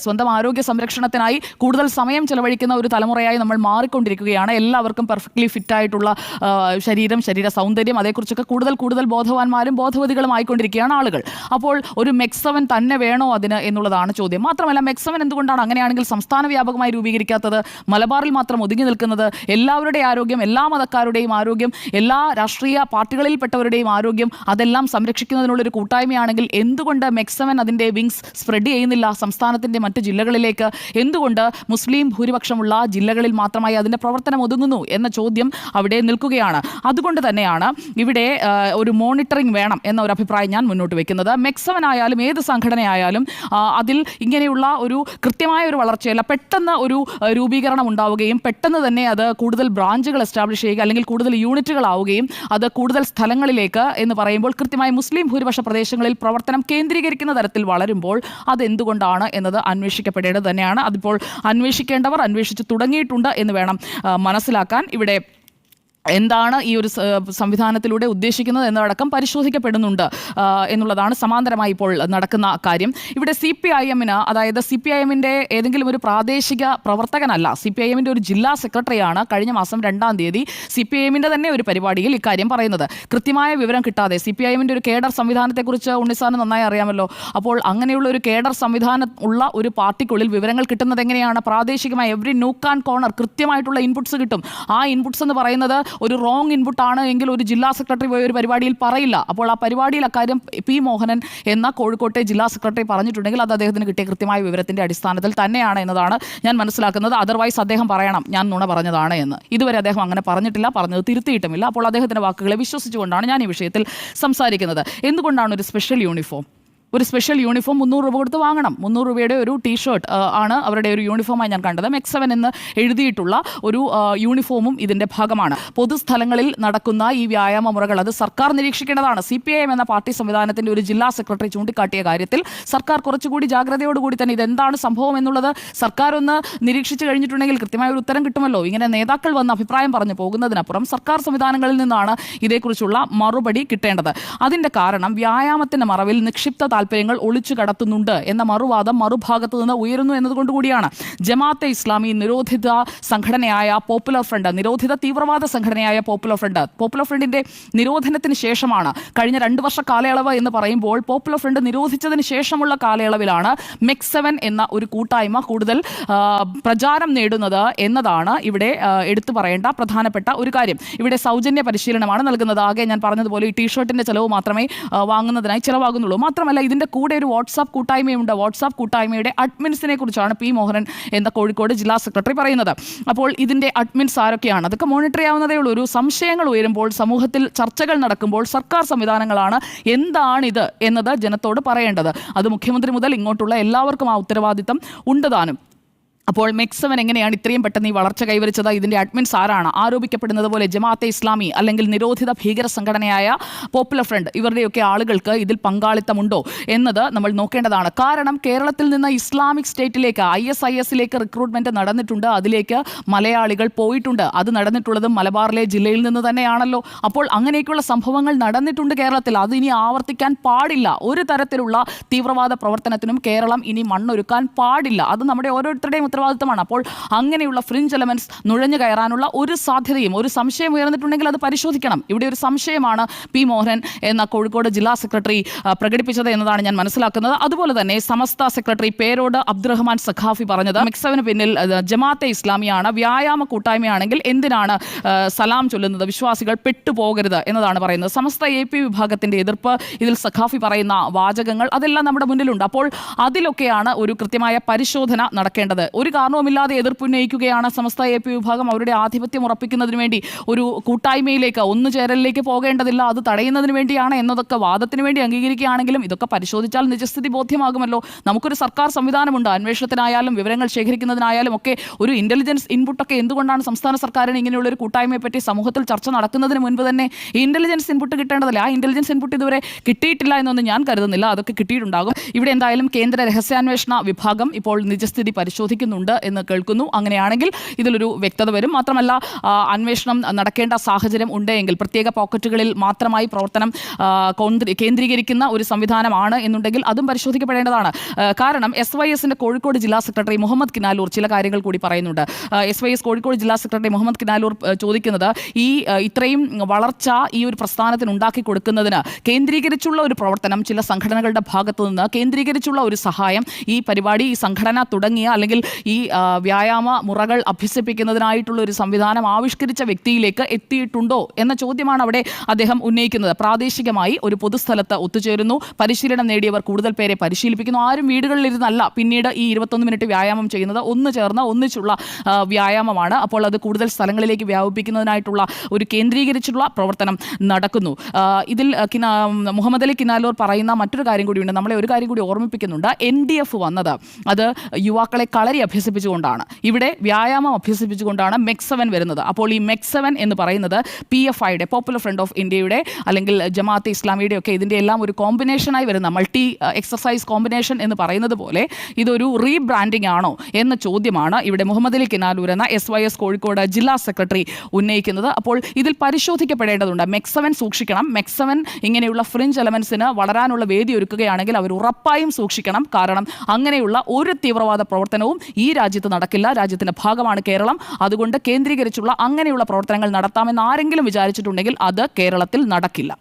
സ്വന്തം ആരോഗ്യ സംരക്ഷണത്തിനായി കൂടുതൽ സമയം ചെലവഴിക്കുന്ന ഒരു തലമുറയായി നമ്മൾ മാറിക്കൊണ്ടിരിക്കുകയാണ്. എല്ലാവർക്കും പെർഫെക്റ്റ്ലി ഫിറ്റായിട്ടുള്ള ശരീരം ശരീര സൗന്ദര്യം അതേക്കുറിച്ചൊക്കെ കൂടുതൽ കൂടുതൽ ബോധവാന്മാരും ബോധവതികളും ആയിക്കൊണ്ടിരിക്കുകയാണ് ആളുകൾ. അപ്പോൾ ഒരു മെക്സവൻ തന്നെ വേണോ അതിന് എന്നുള്ളതാണ് ചോദ്യം. മാത്രമല്ല മെക്സവൻ എന്തുകൊണ്ടാണ് അങ്ങനെയാണെങ്കിൽ സംസ്ഥാന വ്യാപകമായി രൂപീകരിക്കാത്തത്? മലബാറിൽ മാത്രം ഒതുങ്ങി നിൽക്കുന്നത് എല്ലാവരുടെ ആരോഗ്യം എല്ലാ മതക്കാരുടെയും ആരോഗ്യം എല്ലാ രാഷ്ട്രീയ പാർട്ടികളിൽപ്പെട്ടവരുടെയും ആരോഗ്യം അതെല്ലാം സംരക്ഷിക്കുന്നതിനുള്ളൊരു കൂട്ടായ്മയാണെങ്കിൽ എന്തുകൊണ്ട് മെക്സവൻ അതിന്റെ വിങ്സ് സ്പ്രെഡ് ചെയ്യുന്നില്ല? സംസ്ഥാനത്തിന്റെ മറ്റ് ജില്ലകളിലേക്ക്. എന്തുകൊണ്ട് മുസ്ലിം ഭൂരിപക്ഷമുള്ള ജില്ലകളിൽ മാത്രമായി അതിന്റെ പ്രവർത്തനം ഒതുങ്ങുന്നു എന്ന ചോദ്യം അവിടെ നിൽക്കുകയാണ്. അതുകൊണ്ട് തന്നെയാണ് ഇവിടെ ഒരു മോണിറ്ററിംഗ് വേണം എന്ന ഒരു അഭിപ്രായം ഞാൻ മുന്നോട്ട് വെക്കുന്നത്. മെക്സവൻ ആയാലും ഏത് സംഘടനയായാലും അതിൽ ഇങ്ങനെയുള്ള ഒരു കൃത്യമായ ഒരു വളർച്ചയല്ല പെട്ടെന്ന് ഒരു രൂപീകരണം ഉണ്ടാവുകയും പെട്ടെന്ന് തന്നെ അത് കൂടുതൽ ബ്രാഞ്ചുകൾ എസ്റ്റാബ്ലിഷ് ചെയ്യുക അല്ലെങ്കിൽ കൂടുതൽ യൂണിറ്റുകളാവുകയും അത് കൂടുതൽ സ്ഥലങ്ങളിലേക്ക് എന്ന് പറയുമ്പോൾ കൃത്യമായി മുസ്ലിം ഭൂരിപക്ഷ പ്രദേശങ്ങളിൽ പ്രവർത്തനം കേന്ദ്രീകരിക്കുന്ന തരത്തിൽ വളരുമ്പോൾ അതെന്തുകൊണ്ടാണ് എന്നത് അന്വേഷിക്കപ്പെടേണ്ടത് തന്നെയാണ്. അതിപ്പോൾ അന്വേഷിക്കേണ്ടവർ അന്വേഷിച്ച് തുടങ്ങിയിട്ടുണ്ട് എന്ന് വേണം മനസ്സിലാക്കാൻ. ഇവിടെ എന്താണ് ഈ ഒരു സംവിധാനത്തിലൂടെ ഉദ്ദേശിക്കുന്നത് എന്നതടക്കം പരിശോധിക്കപ്പെടുന്നുണ്ട് എന്നുള്ളതാണ് സമാന്തരമായി ഇപ്പോൾ നടക്കുന്ന കാര്യം. ഇവിടെ സി പി ഐ എമ്മിന് അതായത് സി പി ഐ എമ്മിന്റെ ഏതെങ്കിലും ഒരു പ്രാദേശിക പ്രവർത്തകനല്ല സി പി ഐ എമ്മിന്റെ ഒരു ജില്ലാ സെക്രട്ടറിയാണ് കഴിഞ്ഞ മാസം രണ്ടാം തീയതി സി പി ഐ എമ്മിന്റെ തന്നെ ഒരു പരിപാടിയിൽ ഇക്കാര്യം പറയുന്നത്. കൃത്യമായ വിവരം കിട്ടാതെ സി പി ഐ എമ്മിന്റെ ഒരു കേഡർ സംവിധാനത്തെക്കുറിച്ച് ഉണ്ണിസാറിന് നന്നായി അറിയാമല്ലോ. അപ്പോൾ അങ്ങനെയുള്ള ഒരു കേഡർ സംവിധാനം ഉള്ള ഒരു പാർട്ടിക്കുള്ളിൽ വിവരങ്ങൾ കിട്ടുന്നത് എങ്ങനെയാണ്? പ്രാദേശികമായി എവറി നൂക്ക് ആൻഡ് കോർണർ കൃത്യമായിട്ടുള്ള ഇൻപുട്സ് കിട്ടും. ആ ഇൻപുട്സ് എന്ന് പറയുന്നത് ഒരു റോങ് ഇൻപുട്ട് ആണ് എങ്കിൽ ഒരു ജില്ലാ സെക്രട്ടറി പോയി ഒരു പരിപാടിയിൽ പറയില്ല. അപ്പോൾ ആ പരിപാടിയിൽ അക്കാര്യം പി മോഹനൻ എന്ന കോഴിക്കോട്ടെ ജില്ലാ സെക്രട്ടറി പറഞ്ഞിട്ടുണ്ടെങ്കിൽ അത് അദ്ദേഹത്തിന് കിട്ടിയ കൃത്യമായ വിവരത്തിന്റെ അടിസ്ഥാനത്തിൽ തന്നെയാണ് എന്നതാണ് ഞാൻ മനസ്സിലാക്കുന്നത്. അതർവൈസ് അദ്ദേഹം പറയണം ഞാൻ നുണ പറഞ്ഞതാണ് എന്ന്. ഇതുവരെ അദ്ദേഹം അങ്ങനെ പറഞ്ഞിട്ടില്ല പറഞ്ഞത് തിരുത്തിയിട്ടുമില്ല. അപ്പോൾ അദ്ദേഹത്തിന്റെ വാക്കുകളെ വിശ്വസിച്ചുകൊണ്ടാണ് ഞാൻ ഈ വിഷയത്തിൽ സംസാരിക്കുന്നത്. എന്തുകൊണ്ടാണ് ഒരു സ്പെഷ്യൽ യൂണിഫോം ഒരു സ്പെഷ്യൽ യൂണിഫോം മുന്നൂറ് രൂപ കൊടുത്ത് വാങ്ങണം. മുന്നൂറ് രൂപയുടെ ഒരു ടീഷർട്ട് ആണ് അവരുടെ ഒരു യൂണിഫോമായി ഞാൻ കണ്ടത്. മെക്സ് സെവൻ എന്ന് എഴുതിയിട്ടുള്ള ഒരു യൂണിഫോമും ഇതിന്റെ ഭാഗമാണ്. പൊതുസ്ഥലങ്ങളിൽ നടക്കുന്ന ഈ വ്യായാമ മുറകൾ അത് സർക്കാർ നിരീക്ഷിക്കേണ്ടതാണ്. സി പി ഐ എം എന്ന പാർട്ടി സംവിധാനത്തിന്റെ ഒരു ജില്ലാ സെക്രട്ടറി ചൂണ്ടിക്കാട്ടിയ കാര്യത്തിൽ സർക്കാർ കുറച്ചുകൂടി ജാഗ്രതയോടുകൂടി തന്നെ ഇതെന്താണ് സംഭവം എന്നുള്ളത് സർക്കാർ ഒന്ന് നിരീക്ഷിച്ചു കഴിഞ്ഞിട്ടുണ്ടെങ്കിൽ കൃത്യമായ ഒരു ഉത്തരം കിട്ടുമല്ലോ. ഇങ്ങനെ നേതാക്കൾ വന്ന് അഭിപ്രായം പറഞ്ഞു പോകുന്നതിനപ്പുറം സർക്കാർ സംവിധാനങ്ങളിൽ നിന്നാണ് ഇതേക്കുറിച്ചുള്ള മറുപടി കിട്ടേണ്ടത്. അതിന്റെ കാരണം വ്യായാമത്തിന്റെ മറവിൽ നിക്ഷിപ്ത താല്പര്യങ്ങൾ ഒളിച്ചു കടത്തുന്നുണ്ട് എന്ന മറുവാദം മറുഭാഗത്തു നിന്ന് ഉയരുന്നു എന്നതുകൊണ്ട് കൂടിയാണ് ജമാഅത്തെ ഇസ്ലാമി നിരോധിത സംഘടനയായ പോപ്പുലർ ഫ്രണ്ട് നിരോധിത തീവ്രവാദ സംഘടനയായ പോപ്പുലർ ഫ്രണ്ട് പോപ്പുലർ ഫ്രണ്ടിന്റെ നിരോധനത്തിന് ശേഷമാണ് കഴിഞ്ഞ രണ്ട് വർഷ കാലയളവ് എന്ന് പറയുമ്പോൾ പോപ്പുലർ ഫ്രണ്ട് നിരോധിച്ചതിന് ശേഷമുള്ള കാലയളവിലാണ് മെക്സെവൻ എന്ന ഒരു കൂട്ടായ്മ കൂടുതൽ പ്രചാരം നേടുന്നത് എന്നതാണ് ഇവിടെ എടുത്തു പറയേണ്ട പ്രധാനപ്പെട്ട ഒരു കാര്യം. ഇവിടെ സൗജന്യ പരിശീലനമാണ് നൽകുന്നത്. ആകെ ഞാൻ പറഞ്ഞതുപോലെ ഈ ടീഷർട്ടിന്റെ ചെലവ് മാത്രമേ വാങ്ങുന്നതിനായി ചിലവാകുന്നുള്ളൂ. മാത്രമല്ല ഇതിന്റെ കൂടെ ഒരു വാട്സാപ്പ് കൂട്ടായ്മയുണ്ട്. വാട്സാപ്പ് കൂട്ടായ്മയുടെ അഡ്മിൻസിനെ കുറിച്ചാണ് പി മോഹനൻ എന്ന കോഴിക്കോട് ജില്ലാ സെക്രട്ടറി പറയുന്നത്. അപ്പോൾ ഇതിന്റെ അഡ്മിൻസ് ആരൊക്കെയാണ്? അതൊക്കെ മോണിറ്റർ ചെയ്യാവുന്നതേ ഉള്ളൂ. ഒരു സംശയങ്ങൾ ഉയരുമ്പോൾ സമൂഹത്തിൽ ചർച്ചകൾ നടക്കുമ്പോൾ സർക്കാർ സംവിധാനങ്ങളാണ് എന്താണിത് എന്നത് ജനത്തോട് പറയേണ്ടത്. അത് മുഖ്യമന്ത്രി മുതൽ ഇങ്ങോട്ടുള്ള എല്ലാവർക്കും ആ ഉത്തരവാദിത്തം ഉണ്ട് താനും അപ്പോൾ മെക്സവൻ എങ്ങനെയാണ് ഇത്രയും പെട്ടെന്ന് ഈ വളർച്ച കൈവരിച്ചത്? ഇതിന്റെ അഡ്മിൻസ് ആരാണ്? ആരോപിക്കപ്പെടുന്നത് പോലെ ജമാഅത്തെ ഇസ്ലാമി അല്ലെങ്കിൽ നിരോധിത ഭീകര സംഘടനയായ പോപ്പുലർ ഫ്രണ്ട് ഇവരുടെയൊക്കെ ആളുകൾക്ക് ഇതിൽ പങ്കാളിത്തമുണ്ടോ എന്നത് നമ്മൾ നോക്കേണ്ടതാണ്. കാരണം കേരളത്തിൽ നിന്ന് ഇസ്ലാമിക് സ്റ്റേറ്റിലേക്ക് ഐ എസ് ഐ എസിലേക്ക് റിക്രൂട്ട്മെന്റ് നടന്നിട്ടുണ്ട്. അതിലേക്ക് മലയാളികൾ പോയിട്ടുണ്ട്. അത് നടന്നിട്ടുള്ളതും മലബാറിലെ ജില്ലയിൽ നിന്ന് തന്നെയാണല്ലോ. അപ്പോൾ അങ്ങനെയൊക്കെയുള്ള സംഭവങ്ങൾ നടന്നിട്ടുണ്ട് കേരളത്തിൽ. അത് ഇനി ആവർത്തിക്കാൻ പാടില്ല. ഒരു തരത്തിലുള്ള തീവ്രവാദ പ്രവർത്തനത്തിനും കേരളം ഇനി മണ്ണൊരുക്കാൻ പാടില്ല. അത് നമ്മുടെ ഓരോരുത്തരുടെയും ഉത്തരവാദിത്തമാണ്. അപ്പോൾ അങ്ങനെയുള്ള ഫ്രിഞ്ച് എലമെന്റ്സ് നുഴഞ്ഞു കയറാനുള്ള ഒരു സാധ്യതയും ഒരു സംശയം ഉയർന്നിട്ടുണ്ടെങ്കിൽ അത് പരിശോധിക്കണം. ഇവിടെ ഒരു സംശയമാണ് പി മോഹൻ എന്ന കോഴിക്കോട് ജില്ലാ സെക്രട്ടറി പ്രകടിപ്പിച്ചത് എന്നതാണ് ഞാൻ മനസ്സിലാക്കുന്നത്. അതുപോലെ തന്നെ സമസ്ത സെക്രട്ടറി പേരോട് അബ്ദുറഹ്മാൻ സഖാഫി പറഞ്ഞത് മിക്സവിന് പിന്നിൽ അത് ജമാഅത്തെ ഇസ്ലാമിയാണ് വ്യായാമ കൂട്ടായ്മയാണെങ്കിൽ എന്തിനാണ് സലാം ചൊല്ലുന്നത്? വിശ്വാസികൾ പെട്ടുപോകരുത് എന്നതാണ് പറയുന്നത്. സമസ്ത എ പി വിഭാഗത്തിന്റെ എതിർപ്പ് ഇതിൽ സഖാഫി പറയുന്ന വാചകങ്ങൾ അതെല്ലാം നമ്മുടെ മുന്നിലുണ്ട്. അപ്പോൾ അതിലൊക്കെയാണ് ഒരു കൃത്യമായ പരിശോധന നടക്കേണ്ടത്. ഒരു കാരണവുമില്ലാതെ എതിർപ്പുന്നയിക്കുകയാണ് സമസ്ത എ പി വിഭാഗം അവരുടെ ആധിപത്യം ഉറപ്പിക്കുന്നതിന് വേണ്ടി ഒരു കൂട്ടായ്മയിലേക്ക് ഒന്നു ചേരലിലേക്ക് പോകേണ്ടതില്ല അത് തടയുന്നതിന് വേണ്ടിയാണ് എന്നതൊക്കെ വാദത്തിന് വേണ്ടി അംഗീകരിക്കുകയാണെങ്കിലും ഇതൊക്കെ പരിശോധിച്ചാൽ നിജസ്ഥിതി ബോധ്യമാകുമല്ലോ. നമുക്കൊരു സർക്കാർ സംവിധാനമുണ്ട്. അന്വേഷണത്തിനായാലും വിവരങ്ങൾ ശേഖരിക്കുന്നതിനായാലും ഒക്കെ ഒരു ഇന്റലിജൻസ് ഇൻപുട്ടൊക്കെ എന്തുകൊണ്ടാണ് സംസ്ഥാന സർക്കാരിന് ഇങ്ങനെയുള്ള ഒരു കൂട്ടായ്മയെ പറ്റി സമൂഹത്തിൽ ചർച്ച നടക്കുന്നതിന് മുൻപ് തന്നെ ഇന്റലിജൻസ് ഇൻപുട്ട് കിട്ടേണ്ടതല്ല? ആ ഇന്റലിജൻസ് ഇൻപുട്ട് ഇതുവരെ കിട്ടിയിട്ടില്ല എന്നൊന്നും ഞാൻ കരുതുന്നില്ല. അതൊക്കെ കിട്ടിയിട്ടുണ്ടാകും. ഇവിടെ എന്തായാലും കേന്ദ്ര രഹസ്യാന്വേഷണ വിഭാഗം ഇപ്പോൾ നിജസ്ഥിതി പരിശോധിക്കുന്നുണ്ട് ചെയ്യുന്നുണ്ട് എന്ന് കേൾക്കുന്നു. അങ്ങനെയാണെങ്കിൽ ഇതിലൊരു വ്യക്തത വരും. മാത്രമല്ല അന്വേഷണം നടക്കേണ്ട സാഹചര്യം ഉണ്ടെങ്കിൽ പ്രത്യേക പോക്കറ്റുകളിൽ മാത്രമായി പ്രവർത്തനം കേന്ദ്രീകരിക്കുന്ന ഒരു സംവിധാനമാണ് എന്നുണ്ടെങ്കിൽ അതും പരിശോധിക്കപ്പെടേണ്ടതാണ്. കാരണം എസ് വൈ എസിന്റെ കോഴിക്കോട് ജില്ലാ സെക്രട്ടറി മുഹമ്മദ് കിനാലൂർ ചില കാര്യങ്ങൾ കൂടി പറയുന്നുണ്ട്. എസ് വൈ എസ് കോഴിക്കോട് ജില്ലാ സെക്രട്ടറി മുഹമ്മദ് കിനാലൂർ ചോദിക്കുന്നത് ഈ ഇത്രയും വളർച്ച ഈ ഒരു പ്രസ്ഥാനത്തിന് ഉണ്ടാക്കി കൊടുക്കുന്നതിന് കേന്ദ്രീകരിച്ചുള്ള ഒരു പ്രവർത്തനം ചില സംഘടനകളുടെ ഭാഗത്തു നിന്ന് കേന്ദ്രീകരിച്ചുള്ള ഒരു സഹായം ഈ പരിപാടി ഈ സംഘടന തുടങ്ങിയ അല്ലെങ്കിൽ ഈ വ്യായാമ മുറകൾ അഭ്യസിപ്പിക്കുന്നതിനായിട്ടുള്ള ഒരു സംവിധാനം ആവിഷ്കരിച്ച വ്യക്തിയിലേക്ക് എത്തിയിട്ടുണ്ടോ എന്ന ചോദ്യമാണ് അവിടെ അദ്ദേഹം ഉന്നയിക്കുന്നത്. പ്രാദേശികമായി ഒരു പൊതുസ്ഥലത്ത് ഒത്തുചേരുന്നു. പരിശീലനം നേടിയവർ കൂടുതൽ പേരെ പരിശീലിപ്പിക്കുന്നു. ആരും വീടുകളിലിരുന്നല്ല പിന്നീട് ഈ ഇരുപത്തൊന്ന് മിനിറ്റ് വ്യായാമം ചെയ്യുന്നത്. ഒന്ന് ചേർന്ന് ഒന്നിച്ചുള്ള വ്യായാമമാണ്. അപ്പോൾ അത് കൂടുതൽ സ്ഥലങ്ങളിലേക്ക് വ്യാപിപ്പിക്കുന്നതിനായിട്ടുള്ള ഒരു കേന്ദ്രീകരിച്ചുള്ള പ്രവർത്തനം നടക്കുന്നു. ഇതിൽ മുഹമ്മദ് അലി കിനാലൂർ പറയുന്ന മറ്റൊരു കാര്യം കൂടിയുണ്ട്. നമ്മളെ ഒരു കാര്യം കൂടി ഓർമ്മിപ്പിക്കുന്നുണ്ട്. എൻ ഡി എഫ് വന്നത് അത് യുവാക്കളെ കളരി അഭ്യസിപ്പിച്ചുകൊണ്ടാണ്. ഇവിടെ വ്യായാമം അഭ്യസിപ്പിച്ചുകൊണ്ടാണ് മെക്സവൻ വരുന്നത്. അപ്പോൾ ഈ മെക്സവൻ എന്ന് പറയുന്നത് പി എഫ് ഐയുടെ പോപ്പുലർ ഫ്രണ്ട് ഓഫ് ഇന്ത്യയുടെ അല്ലെങ്കിൽ ജമാഅത്ത് ഇസ്ലാമിയുടെ ഒക്കെ ഇതിന്റെ എല്ലാം ഒരു കോമ്പിനേഷനായി വരുന്ന മൾട്ടി എക്സസൈസ് കോമ്പിനേഷൻ എന്ന് പറയുന്നത് പോലെ ഇതൊരു റീബ്രാൻഡിംഗ് ആണോ എന്ന ചോദ്യമാണ് ഇവിടെ മുഹമ്മദ് അലി കിനാലൂർ എന്ന എസ് വൈ എസ് കോഴിക്കോട് ജില്ലാ സെക്രട്ടറി ഉന്നയിക്കുന്നത്. അപ്പോൾ ഇതിൽ പരിശോധിക്കപ്പെടേണ്ടതുണ്ട്. മെക്സവൻ സൂക്ഷിക്കണം. മെക്സവൻ ഇങ്ങനെയുള്ള ഫ്രിഞ്ച് എലമെൻസിന് വളരാനുള്ള വേദി ഒരുക്കുകയാണെങ്കിൽ അവർ ഉറപ്പായും സൂക്ഷിക്കണം. കാരണം അങ്ങനെയുള്ള ഒരു തീവ്രവാദ പ്രവർത്തനവും രാജ്യത്ത് നടക്കില്ല. രാജ്യത്തിന്റെ ഭാഗമാണ് കേരളം. അതുകൊണ്ട് കേന്ദ്രീകരിച്ചുള്ള അങ്ങനെയുള്ള പ്രവർത്തനങ്ങൾ നടത്താമെന്ന് ആരെങ്കിലും വിചാരിച്ചിട്ടുണ്ടെങ്കിൽ അത് കേരളത്തിൽ നടക്കില്ല.